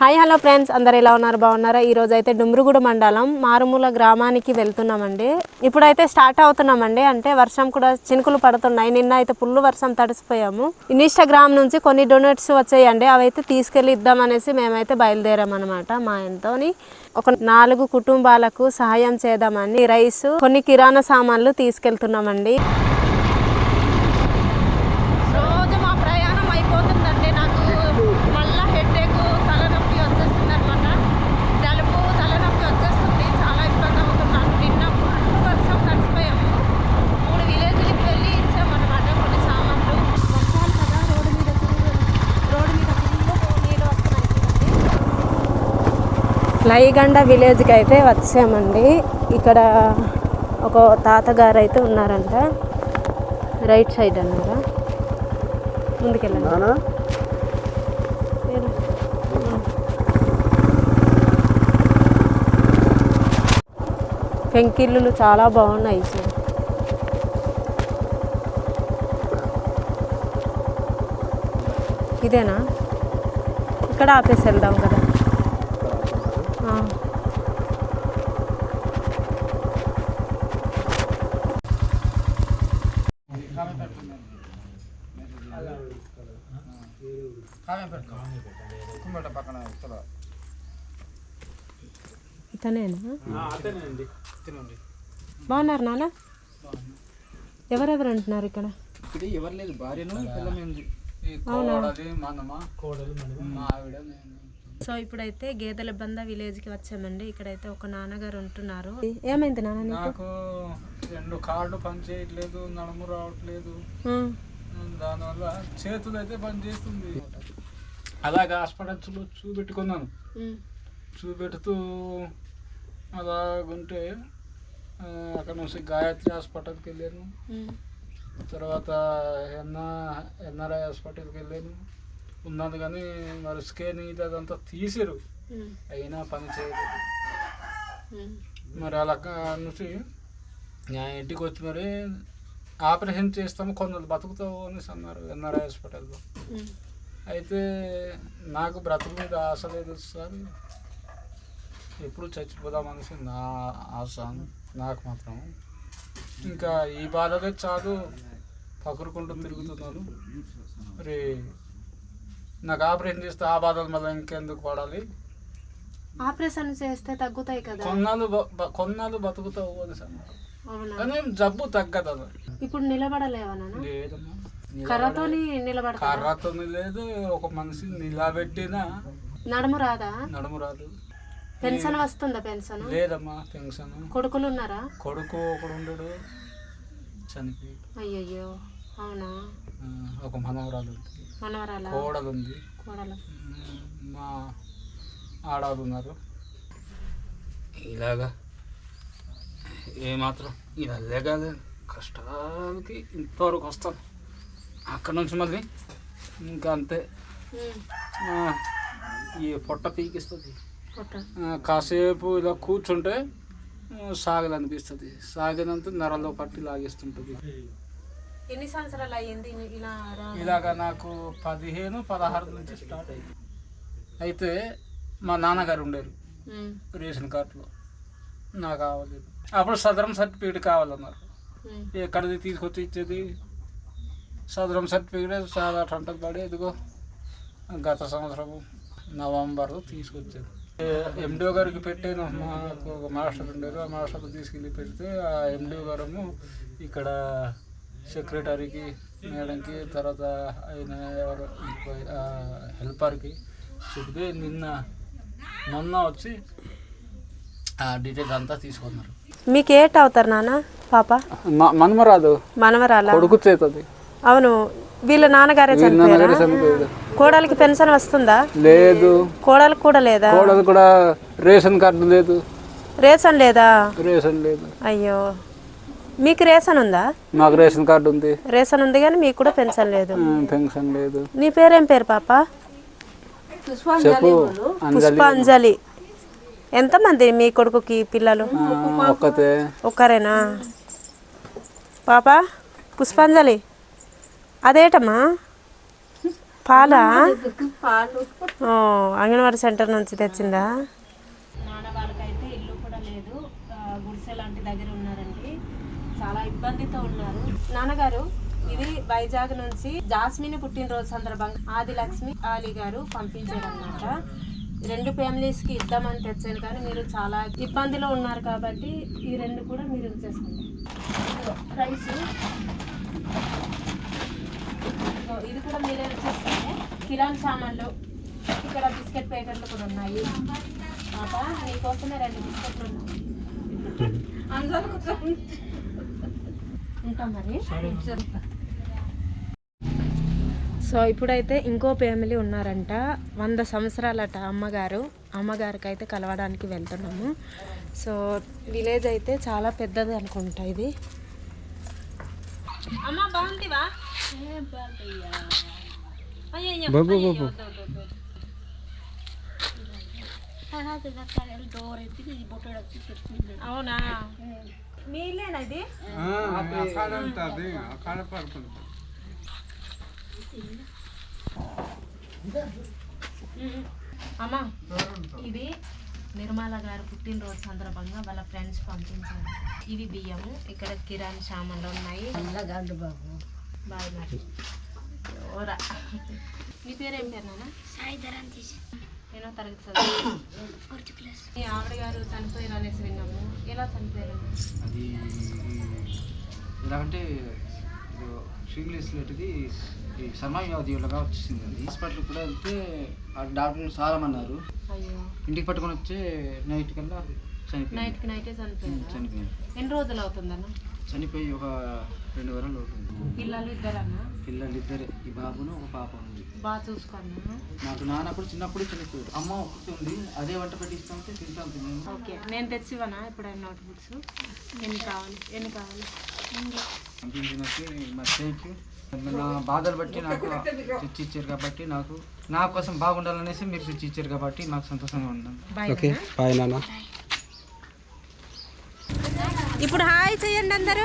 Hi hello friends. అందరు ఎలా ఉన్నారు? బాగున్నారా? ఈరోజు అయితే డుమ్రుగుడ మండలం మారుమూల గ్రామానికి వెళ్తున్నామండి. ఇప్పుడైతే స్టార్ట్ అవుతున్నామండి. అంటే వర్షం కూడా చినుకులు పడుతున్నాయి. నిన్న అయితే పుల్లు వర్షం తడిసిపోయాము. ఇన్స్టాగ్రామ్ నుంచి కొన్ని డొనేట్స్ వచ్చాయండి. అవైతే తీసుకెళ్ళి ఇద్దామనేసి మేమైతే బయలుదేరామన్నమాట మా ఇంతోని ఒక నాలుగు కుటుంబాలకు సహాయం చేద్దామని రైస్ కొన్ని కిరాణా సామాన్లు తీసుకెళ్తున్నామండి రోజు మా ప్రయాణం అయిపోతుందండి నాకు మళ్ళా హెడేక్ తలనొప్పి వచ్చేస్తుంది అనమాట జలుబు తలనొప్పి వచ్చేస్తుంది చాలా ఇబ్బంది అవుతున్నాను నిన్న ఫుల్ వర్షం తడిసిపోయాము మూడు విలేజ్లకి వెళ్ళి ఇచ్చామన్నమాట కొన్ని సామాన్లు వర్షాలు కదా రోడ్డు మీద తిరుగు రోడ్డు మీద ఫుల్ నీళ్ళు వస్తున్నాయి లైగండ విలేజ్కి అయితే వచ్చామండి. ఇక్కడ ఒక తాతగారు అయితే ఉన్నారంట. రైట్ సైడ్ అన్నారా ముందుకెళ్ళండి. పెంకిల్లులు చాలా బాగున్నాయి సార్. ఇదేనా? ఇక్కడ ఆపేసి వెళ్దాం కదా ఆ. కుమ్మట పక్కన ఇతనేనా? బాగున్నారు నాన్న? ఎవరెవరు అంటున్నారు ఇక్కడ? ఇక్కడ ఎవరు లేదు భార్యను పిల్లమైంది సో ఇప్పుడైతే గేదెల బంద విలేజ్కి వచ్చామండి. ఇక్కడైతే ఒక నాన్నగారు ఉంటున్నారు. ఏమైంది నాన్న నీకు? నాకు రెండు కాళ్ళు పని చేయట్లేదు నడుము రావట్లేదు. దానివల్ల చేతులు అయితే పని చేస్తుంది. అలాగే హాస్పిటల్స్లో చూపెట్టుకున్నాను. చూపెడుతూ అలాగుంటే అక్కడ నుంచి గాయత్రి హాస్పిటల్కి వెళ్ళాను. తర్వాత ఎన్న ఎన్ఆర్ఐ హాస్పిటల్కి వెళ్ళాను. ఉన్నది కానీ మరి స్కేన్ ఇది అదంతా తీసారు. అయినా పని చేయలేదు. మరి అలా నుంచి నా ఇంటికి వచ్చి మరి ఆపరేషన్ చేస్తాము కొందరు బతుకుతావు అనేసి అన్నారు ఎన్ఆర్ఐ హాస్పిటల్లో. అయితే నాకు బ్రతుకు మీద ఆశ లేదు సార్. ఎప్పుడు చచ్చిపోదాం అనేసి నా ఆశ నాకు మాత్రం. ఇంకా ఈ బాధలే చాలు. పకరుకుంటూ తిరుగుతున్నాను మరి నాకు ఆపరేషన్ చేస్తే ఆ బాధలు మళ్ళీ ఇంకెందుకు పడాలి? ఆపరేషన్ చేస్తే తగ్గుతాయి కదా. కొన్నాళ్ళు కొన్నాళ్ళు బతుకుతావు అనేసి అన్నారు అవునా? కానీ జబ్బు తగ్గదు ఇప్పుడు నిలబడలేవా నాన్న? లేదమ్మా. కర్రతోని నిలబడతా కర్రతో లేదు ఒక మనిషి నిలబెట్టిన నడుము రాదా? నడుము రాదు. పెన్షన్ వస్తుందా పెన్షన్? లేదమ్మా పెన్షన్. కొడుకులు ఉన్నారా కొడుకు ఒకడు ఉండడు చనిపోయి. అయ్యయ్యో అవునా? ఒక మనవరాలు ఉంది. మనవరాలా? కోడలు. ఉంది కోడలు మా ఆడవాళ్ళు ఉన్నారు. ఇలాగా ఏమాత్రం ఇలా లేగాలి కష్టాలకి ఇంతవరకు వస్తాను. అక్కడ నుంచి మళ్ళీ ఇంకా అంతే. ఈ పొట్ట పీకిస్తుంది. కాసేపు ఇలా కూర్చుంటే సాగలనిపిస్తుంది. సాగినంత నరలో పట్టి లాగేస్తుంటుంది. ఎన్ని సంవత్సరాలు అయ్యింది ఇలాగ నాకు పదిహేను పదహారు నుంచి స్టార్ట్ అయింది. అయితే మా నాన్నగారు ఉండేరు రేషన్ కార్డులో. నాకు కావలేదు. అప్పుడు సదరం సర్టిఫికేట్ కావాలన్నారు. ఎక్కడిది తీసుకొచ్చి ఇచ్చేది? సదరం సర్టిఫికేట్ చాలా టంటలు పడి ఇదిగో గత సంవత్సరం నవంబర్ తీసుకొచ్చారు. ఎండిఓ గారికి పెట్టాను మాకు ఒక మాస్టర్ ఉండేది ఆ మాస్టర్ తీసుకెళ్ళి పెడితే ఆ ఎండిఓ గారేమో ఇక్కడ సెక్రటరీకి మేడంకి తర్వాత ఆయన ఎవరు హెల్పర్కి చెప్తే నిన్న మొన్న వచ్చి ఆ డీటెయిల్స్ అంతా తీసుకున్నారు. మీకు ఏట్ అవుతారు నాన్న? పాప? మనమరాదు మనవరాలా కొడుకు చేతుంది. అవును వీళ్ళ నాన్నగారే చనిపోయారా? కోడలికి పెన్షన్ వస్తుందా? లేదు. కోడలికి కూడా లేదా? కోడలు కూడా రేషన్ కార్డు లేదు. రేషన్ లేదా? రేషన్ లేదు. అయ్యో. మీకు రేషన్ ఉందా? మాకు రేషన్ కార్డు ఉంది. రేషన్ ఉంది కానీ మీకు కూడా పెన్షన్ లేదు. పెన్షన్ లేదు. నీ పేరేం పేరు పాప? చెప్పు పుష్పాంజలి. ఎంతమంది మీ కొడుకుకి పిల్లలు? ఒక్కతే. ఒక్కరేనా? పాప పుష్పాంజలి. అదేటమ్మా? పాలా? ఓ, అంగన్వాడీ సెంటర్ నుంచి తెచ్చిందా? ఇల్లు కూడా లేదు. గుడిసె లాంటి దగ్గర ఉన్నారండి. చాలా ఇబ్బందితో ఉన్నారు. నాన్నగారు ఇది వైజాగ్ నుంచి జాస్మిన్ పుట్టినరోజు సందర్భంగా ఆది లక్ష్మి ఆలి గారు పంపించారు అనమాట రెండు ఫ్యామిలీస్కి ఇద్దామని తెచ్చాను కానీ మీరు చాలా ఇబ్బందిలో ఉన్నారు కాబట్టి ఈ రెండు కూడా మీరు చేసుకోండి రైస్. ఇది కూడా మీరే చేసుకోండి కిరాణ్ సామాన్లు. ఇక్కడ బిస్కెట్ ప్యాకెట్లు కూడా ఉన్నాయి. పాప నీకోసమే రెండు బిస్కెట్లు ఉన్నాయి. ఉంటాం మరి. సో ఇప్పుడైతే ఇంకో ఫ్యామిలీ ఉన్నారంట. వంద సంవత్సరాలట అమ్మగారు. అమ్మగారికి అయితే కలవడానికి వెళ్తున్నాము. సో విలేజ్ అయితే చాలా పెద్దది అనుకుంటా ఇది. అమ్మ బాగుందివా వద్దు, వద్దు, వద్దు. అవునా? ఇది? అమ్మా ఇది నిర్మల గారు పుట్టినరోజు సందర్భంగా వాళ్ళ ఫ్రెండ్స్ పంపించారు. ఇవి బియ్యము ఇక్కడ కిరాణి సామాన్లు ఉన్నాయి. బాబు. బాయ్ మరి. ఓరా నీ పేరేం పేరు నాన్న? నేను తరగతి చదువు మీ ఆవిడ గారు చనిపోయారు అనేసి విన్నాము. ఎలా చనిపోయారు? అది ఎలా అంటే ఇంగ్లీష్ లాంటిది ఈ సమయవ్యాధిలాగా వచ్చింది అది. హాస్పిటల్ కూడా వెళ్తే ఆ డాక్టర్లు సారమన్నారు. అయ్యో. ఇంటికి పట్టుకొని వచ్చే నైట్ కల్లా చనిపోయింది. నైట్కి నైటే చనిపోయారు? చనిపోయింది. ఎన్ని రోజులు అవుతుందన్న? చనిపోయి ఒక రెండు వారాలు అవుతుంది. పిల్లలు ఇద్దరన్నా పిల్లలు ఇద్దరే ఈ బాబును ఒక పాప ఉంది. బాగా చూసుకున్నా నాకు నాన్నప్పుడు చిన్నప్పుడు చనిపోయాడు. అమ్మ ఒకటి ఉంది. అదే వంట పెట్టిస్తామంటే తింటాం తిన్నాను ఓకే. నేను తెచ్చివనా ఎప్పుడైనా నోట్ బుక్స్ ఎన్ని కావాలి? ఎన్ని కావాలి? పంపించినట్టు నా బాధలు బట్టి నాకు తెచ్చి ఇచ్చారు కాబట్టి నాకు నా కోసం బాగుండాలనేసి మీరు తెచ్చి ఇచ్చారు కాబట్టి నాకు సంతోషంగా ఉన్నాను. బాయ్ ఇప్పుడు హాయ్ చేయండి అందరూ.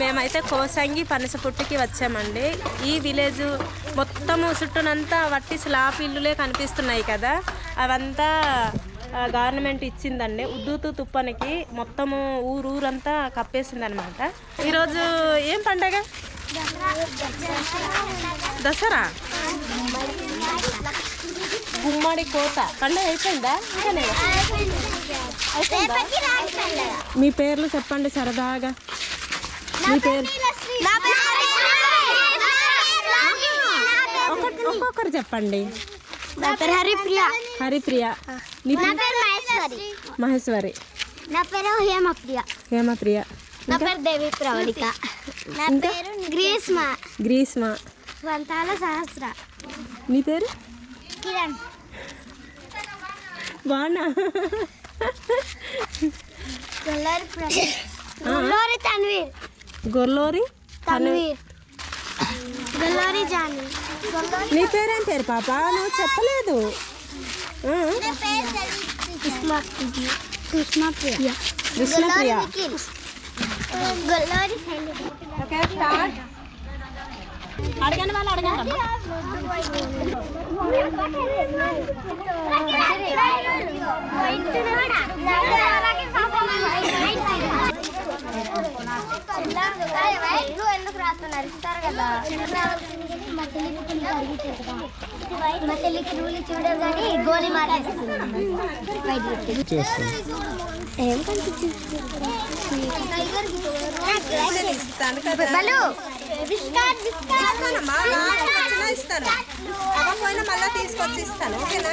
మేమైతే కోసంగి పనసపుట్టుకి వచ్చామండి. ఈ విలేజ్ మొత్తము చుట్టూనంతా వట్టి స్లాప్ ఇల్లులే కనిపిస్తున్నాయి కదా. అవంతా గవర్నమెంట్ ఇచ్చిందండి. ఉద్దుతూ తుప్పనికి మొత్తము ఊరు ఊరంతా కప్పేసింది అనమాట ఈరోజు ఏం పండగ? దసరా? గుమ్మడి కోత. పండగ అయిపోయిందా? ఇంకా అయిపోయిందా? మీ పేర్లు చెప్పండి సరదాగా. మీ పేరు ఒక్కొక్క- ఒక్కొక్కరు చెప్పండి. నా పేరు హరిప్రియ. హరిప్రియ. నీ పేరు? మహేశ్వరి. మహేశ్వరి. నా పేరు హేమప్రియ. హేమప్రియ. నా పేరు దేవి ప్రవళిక. నా పేరు గ్రీష్మ. గ్రీష్మ. వంతాల సహస్ర. నీ పేరు? కిరణ్. గొల్లారి ప్రవీణ్ గొల్లారి తన్వీర్. తన్వీర్. గొల్లారి జాన్వి నీ పేరేం పేరు పాప? నువ్వు చెప్పలేదు. Krishnapriya Krishnapriya Gollari okay start. అడగండి వాళ్ళు అడగండి ఎందుకు రాస్తున్నారు ఇస్తారు కదా. మా చెల్లికి రూల్ చూడదు కానీ గోలీ మారేస్తుంది ఏం కనిపించింది ఇస్తాను. మళ్ళీ తీసుకొచ్చి ఇస్తాను. ఓకేనా?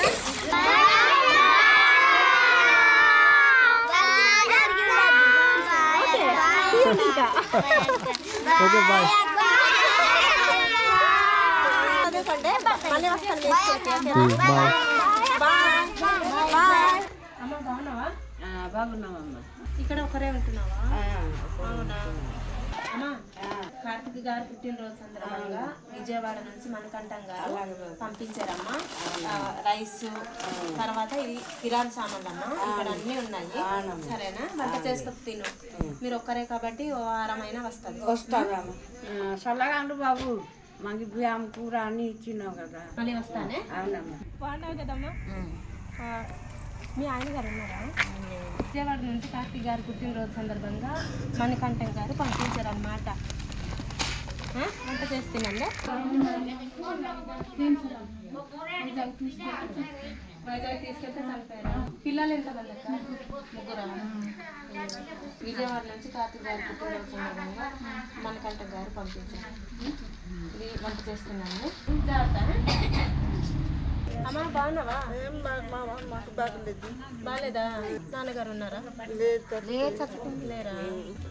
Okay bye. బాగున్నావా బాగున్నామమ్మా ఇక్కడ ఒకరే ఉంటున్నావా? అవునా? అమ్మా కార్తిక్ గారు పుట్టినరోజు సందర్భంగా విజయవాడ నుంచి మనకంఠం గారు పంపించారమ్మా. ఆ, రైస్ తర్వాత ఇది కిరాణ్ సామాన్లు అమ్మా ఇక్కడ అన్ని ఉన్నాయి. సరేనా? వంట చేసుకొని తిను. మీరు ఒక్కరే కాబట్టి ఓ వారం అయినా వస్తుంది వస్తానమ్మా చల్లగా ఉండు బాబు. మాకు బ్యామ్ కూర అన్ని ఇచ్చినావు కదా. మళ్ళీ వస్తానే? అవునమ్మా. బాగున్నావు కదమ్మా. ఆ, మీ ఆయన గారు ఉన్నారా? విజయవాడ నుంచి కార్తీక్ గారు పుట్టినరోజు సందర్భంగా మణికంఠం గారు పంపించారు అనమాట వంట చేస్తున్నాండి వైజాగ్ తీసుకెళ్తే చనిపోయారా పిల్లలు ఎంతమంది అక్క? ముగ్గురు? విజయవాడ నుంచి కార్తీక్ గారు పుట్టినరోజు సందర్భంగా మణికంఠం గారు పంపించారు. ఇది వంట చేస్తున్నాను. జాగ్రత్త అమ్మా బాగున్నావా? మాకు బాగాలేదా నాన్నగారు ఉన్నారా? లేరా?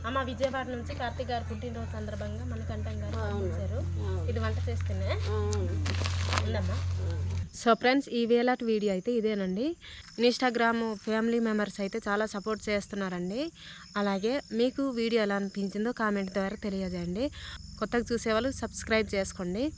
అమ్మ విజయవాడ నుంచి కార్తీక్ గారు పుట్టినరోజు సందర్భంగా మన కంఠం గారు పంపించారు. ఇది వంట చేస్తేనే. ఉందమ్మా. సో ఫ్రెండ్స్ ఈ వేలాటి వీడియో అయితే ఇదేనండి. ఇన్స్టాగ్రామ్ ఫ్యామిలీ మెంబర్స్ అయితే చాలా సపోర్ట్ చేస్తున్నారండి. అలాగే మీకు వీడియో ఎలా అనిపించిందో కామెంట్ ద్వారా తెలియజేయండి. కొత్తగా చూసేవాళ్ళు సబ్స్క్రైబ్ చేసుకోండి.